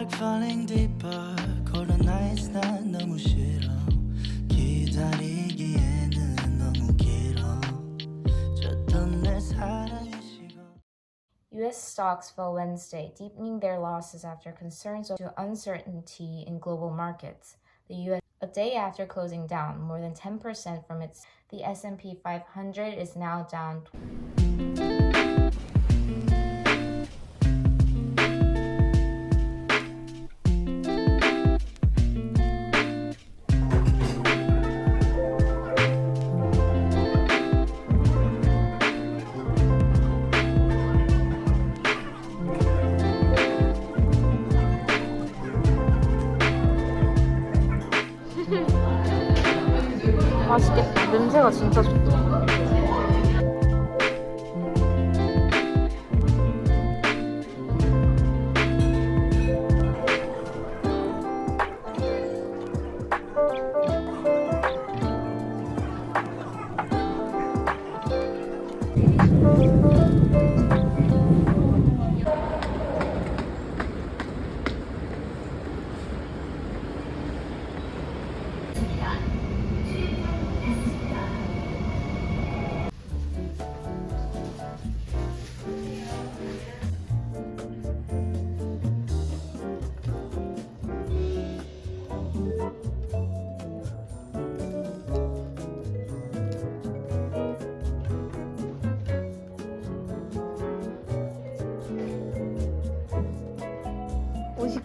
like falling deeper cold nights 난 너무 싫어 기다리기에는 너무 길어 줬던 내 사랑이 식어 U.S. stocks fell Wednesday, deepening their losses after concerns to uncertainty in global markets. The U.S. a day after closing down more than 10% from its the S&P 500 is now down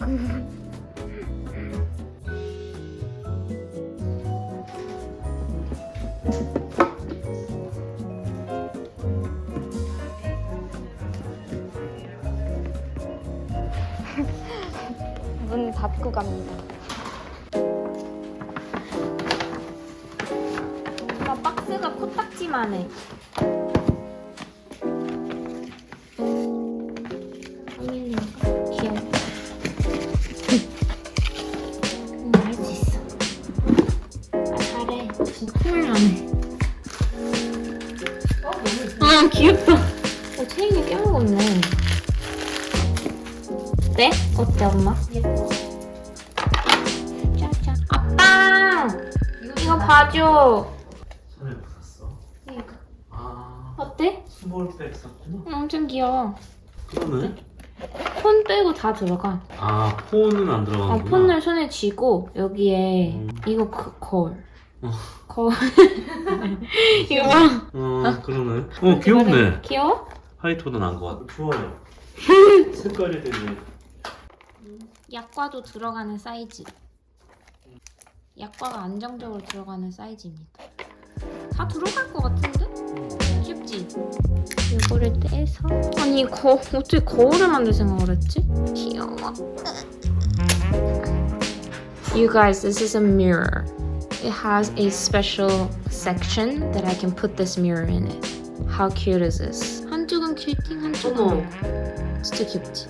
문 닫고 갑니다. 뭔가 박스가 코딱지만 해. 아, 귀엽다. 어, 체인이 꽤 먹었네. 어때? 어때, 엄마? 짠짠. 아빠! 이거 봐줘. 손에 뭐 샀어? 이거. 아 어때? 스몰백 샀구나 응, 엄청 귀여워. 그러네 폰 빼고 다 들어가. 아 폰은 안 아, 들어가는구나 폰을 손에 쥐고 여기에 음. 이거 그, 거울. 어. 거울. 이거 봐. 어 그러네 어 귀엽네 귀여워? 화이트보다 나은 것 같아 좋아요 색깔이 되게 약과도 들어가는 사이즈. 약과가 안정적으로 들어가는 사이즈입니다. 다 들어갈 것 같은데? 귀엽지? 이거를 떼서 아니 거 어떻게 거울을 만들 생각을 했지? 귀여워. You guys, this is a mirror. It has a special section that I can put this mirror in it. How cute is this? 한쪽은 큐팅, 한쪽은 어머. 로. 진짜 귀엽지?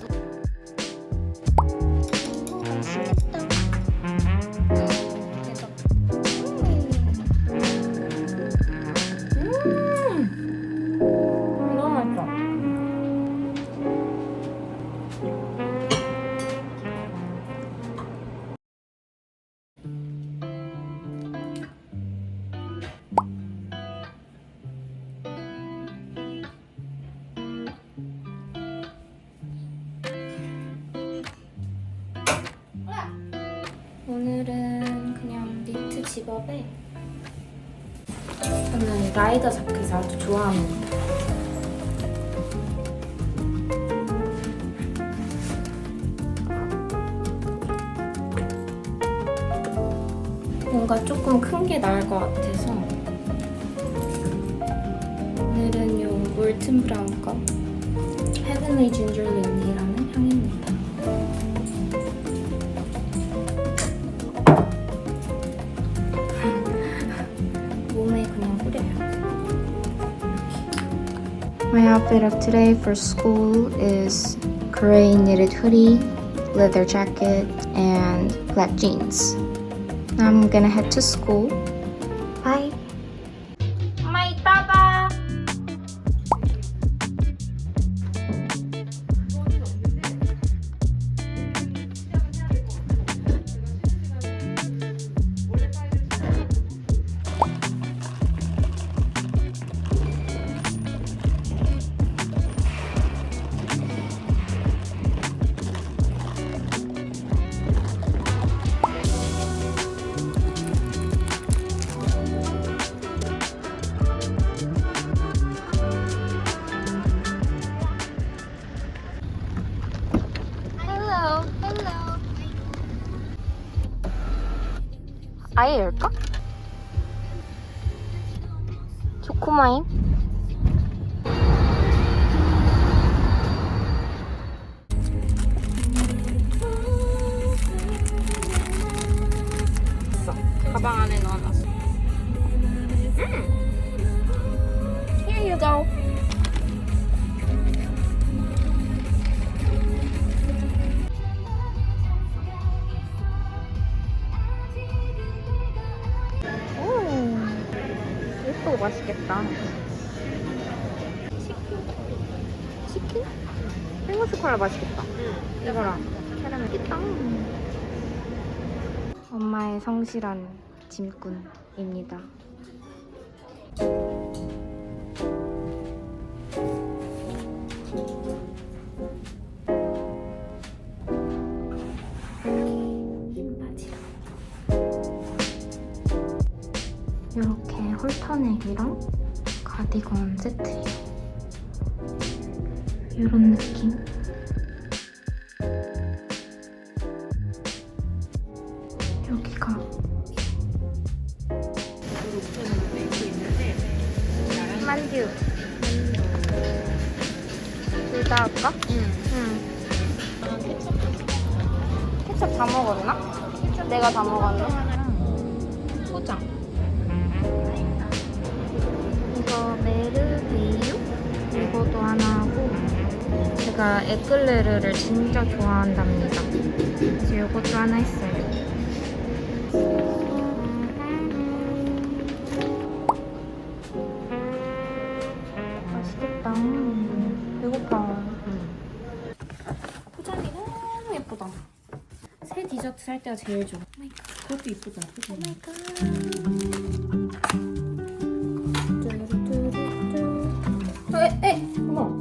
라이더 자켓을 아주 좋아합니다. 뭔가 조금 큰 게 나을 것 같아서 오늘은 요 몰튼 브라운 거 헤븐리 진저 린니라는 향입니다. My outfit of today for school is gray knitted hoodie, leather jacket, and black jeans. I'm gonna head to school. 아예 열까? 초코마임? 가방 안에 넣어놨어. 음! Here you go. 콜라 맛있겠다. 이거랑 캐러멜 있다. 엄마의 성실한 짐꾼입니다. 이렇게 홀터넥이랑 가디건 세트예요. 이런 느낌. 여기가 만두. 둘 다 할까? 응. 케첩 다 먹었나? 내가 다 먹었나? 소장. 이거 메르베이유? 이것도 하나 하고 제가 에클레르를 진짜 좋아한답니다. 그래서 이것도 하나 했어요. 살 때가 제일 좋아. 그것도 이쁘다. 뚜루뚜루뚜. 에, 에! 어머.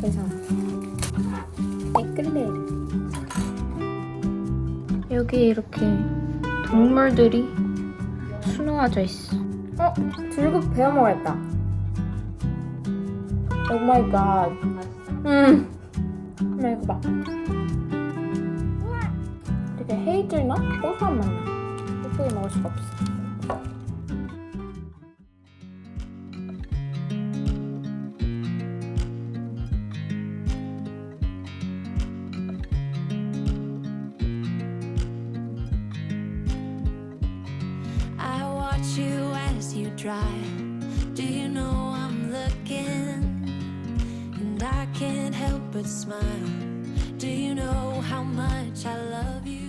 괜찮아. 에클레르. 여기 이렇게 동물들이 수놓아져 있어. 어? 줄급 베어 먹었다. 오 마이 갓. 음. 한번 이거 봐. 되게 헤이즐넛? 고소한 맛 나. 예쁘게 먹을 수가 없어. I watch you as you drive. Do you know I'm looking? And I can't help but smile. Do you know how much I love you? You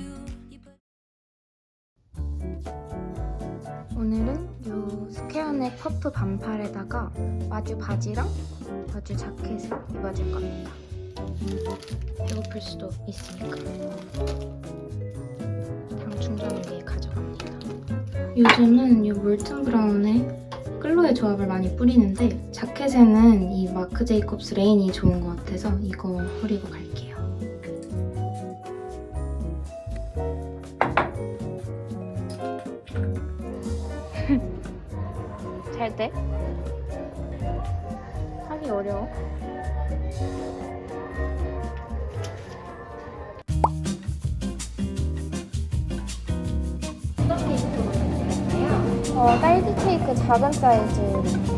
퍼프 반팔에다가 마주 바지랑 마주 자켓을 입어줄 겁니다. 배고플 수도 있으니까 당 충전기에 가져갑니다. 요즘은 이 몰튼 브라운에 클로의 조합을 많이 뿌리는데 자켓에는 이 마크 제이콥스 레인이 좋은 것 같아서 이거 뿌리고 갈게요. 잘 돼? 하기 어려워. 어, 딸기 케이크 작은 사이즈.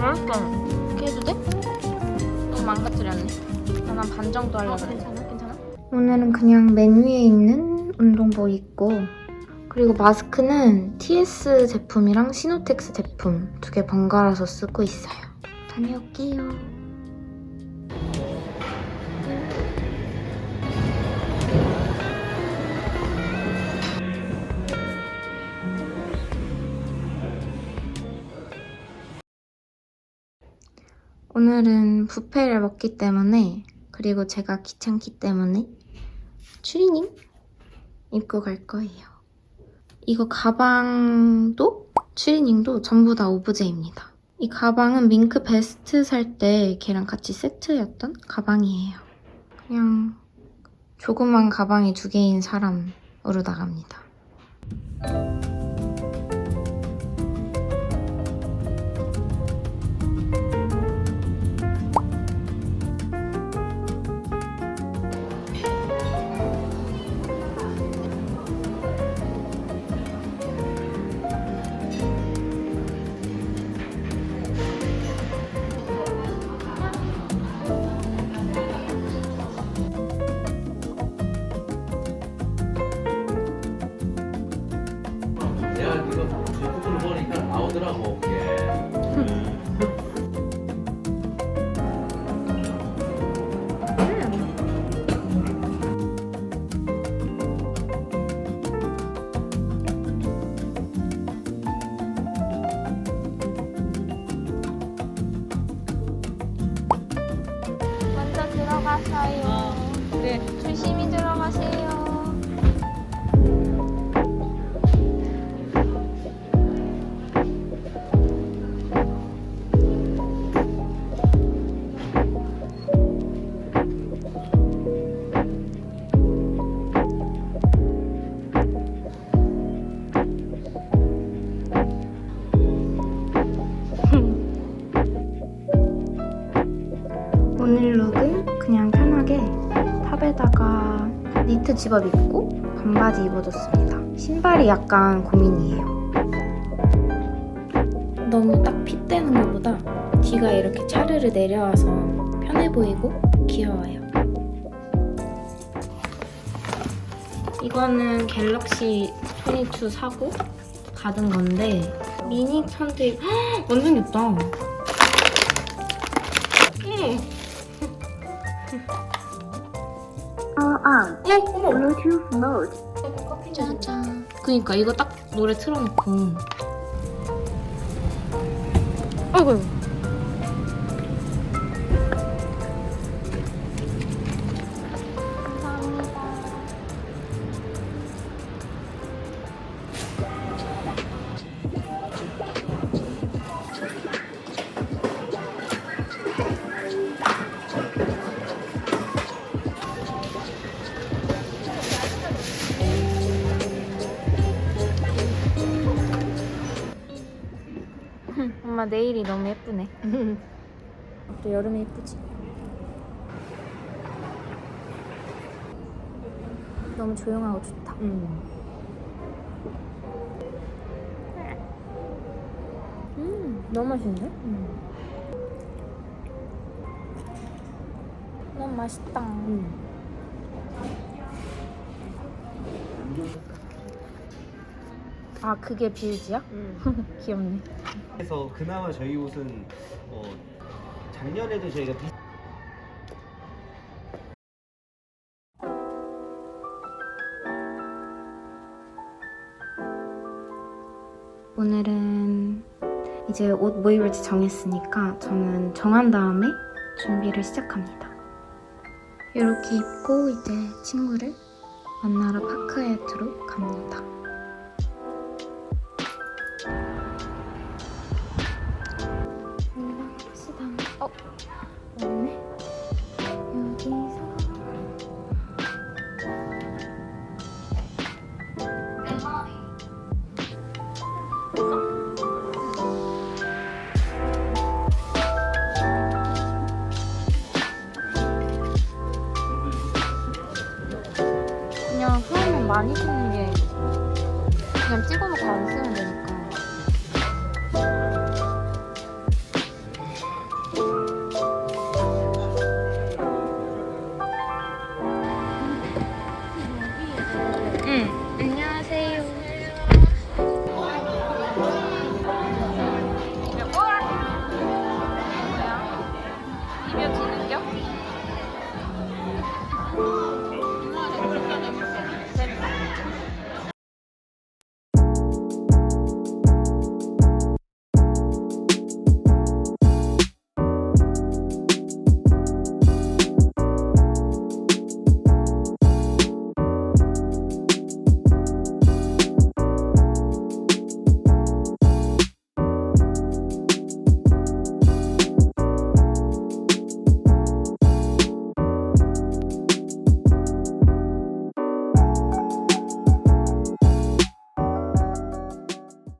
맛있다. 이렇게 해도 돼? 너무 망가뜨렸네. 난 반 정도 하려고 괜찮아? 괜찮아? 오늘은 그냥 맨 위에 있는 운동복 입고 그리고 마스크는 TS 제품이랑 시노텍스 제품 두 개 번갈아서 쓰고 있어요. 다녀올게요. 오늘은 뷔페를 먹기 때문에 그리고 제가 귀찮기 때문에 추리닝 입고 갈 거예요. 이거 가방도 추리닝도 전부 다 오브제입니다. 이 가방은 밍크 베스트 살 때 걔랑 같이 세트였던 가방이에요. 그냥 조그만 가방이 두 개인 사람으로 나갑니다. 집업 입고 반바지 입어줬습니다. 신발이 약간 고민이에요. 너무 딱 핏되는 것보다 뒤가 이렇게 차르르 내려와서 편해 보이고 귀여워요. 이거는 갤럭시 22 사고 받은 건데 미니 천대 완전 예쁘다. 어 머. 어, 어머. Bluetooth mode. 짜잔. 그니까 이거 딱 노래 틀어놓고. 아이고. 예쁘네. 또 여름에 예쁘지? 너무 조용하고 좋다. 음, 너무 맛있는데? 너무 맛있다. 아, 그게 빌지야? 귀엽네. 그래서 그나마 저희 옷은 어, 작년에도 저희가 비... 오늘은 이제 옷 뭐 입을지 정했으니까 저는 정한 다음에 준비를 시작합니다. 이렇게 입고 이제 친구를 만나러 파크헤트로 갑니다. 합